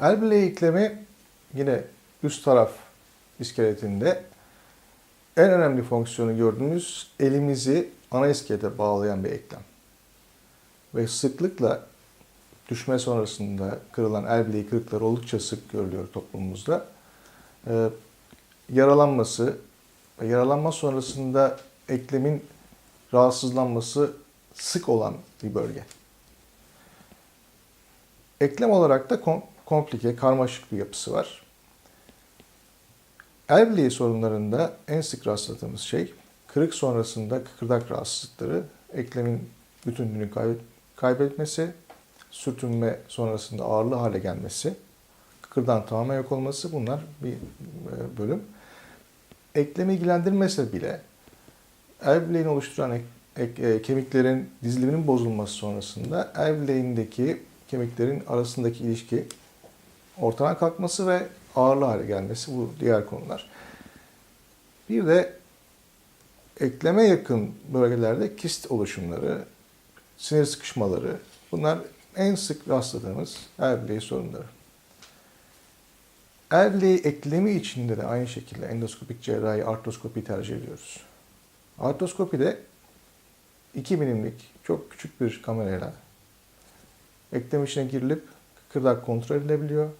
El bileği iklemi yine üst taraf iskeletinde en önemli fonksiyonu gördüğümüz elimizi ana iskelete bağlayan bir eklem. Ve sıklıkla düşme sonrasında kırılan el bileği kırıkları oldukça sık görülüyor toplumumuzda. Ee, yaralanması ve yaralanma sonrasında eklemin rahatsızlanması sık olan bir bölge. Eklem olarak da komplike, karmaşık bir yapısı var. El bileği sorunlarında en sık rastladığımız şey kırık sonrasında kıkırdak rahatsızlıkları, eklemin bütünlüğünü kay- kaybetmesi, sürtünme sonrasında ağırlı hale gelmesi, kıkırdan tamamen yok olması bunlar bir e, bölüm. Eklemi ilgilendirmese bile el bileğini oluşturan ek- ek- e, kemiklerin diziliminin bozulması sonrasında el bileğindeki kemiklerin arasındaki ilişki ortadan kalkması ve ağırlı hale gelmesi bu diğer konular. Bir de ekleme yakın bölgelerde kist oluşumları, sinir sıkışmaları bunlar en sık rastladığımız el bileği sorunları. El bileği eklemi içinde de aynı şekilde endoskopik cerrahi artroskopi tercih ediyoruz. Artroskopide 2 milimlik çok küçük bir kamerayla eklem içine girilip kıkırdak kontrol edilebiliyor.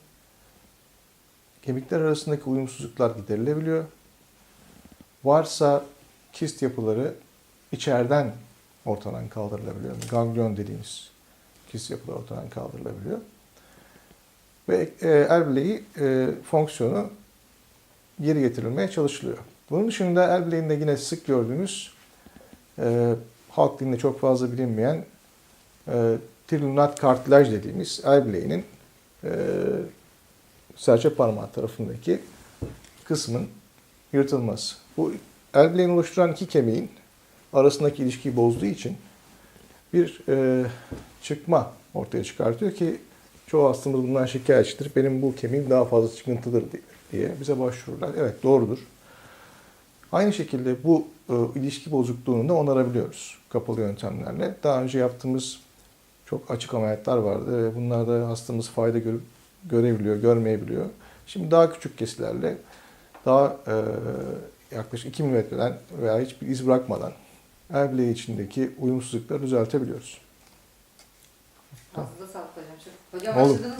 Kemikler arasındaki uyumsuzluklar giderilebiliyor. Varsa kist yapıları içeriden ortadan kaldırılabiliyor. Ganglion dediğimiz kist yapıları ortadan kaldırılabiliyor. Ve e, el bileği e, fonksiyonu geri getirilmeye çalışılıyor. Bunun dışında el bileğinde yine sık gördüğümüz e, halk dilinde çok fazla bilinmeyen e, trilunat kartilaj dediğimiz el bileğinin e, serçe parmağı tarafındaki kısmın yırtılması. Bu el bileğini oluşturan iki kemiğin arasındaki ilişkiyi bozduğu için bir e, çıkma ortaya çıkartıyor ki çoğu hastamız bundan şikayetçidir. Benim bu kemiğim daha fazla çıkıntıdır diye bize başvururlar. Evet doğrudur. Aynı şekilde bu e, ilişki bozukluğunu da onarabiliyoruz kapalı yöntemlerle. Daha önce yaptığımız çok açık ameliyatlar vardı ve bunlarda hastamız fayda görüp görebiliyor, görmeyebiliyor. Şimdi daha küçük kesilerle daha e, yaklaşık 2 milimetreden veya hiçbir iz bırakmadan el bileği içindeki uyumsuzlukları düzeltebiliyoruz. Ağzınıza sağlık hocam. Hocam mı?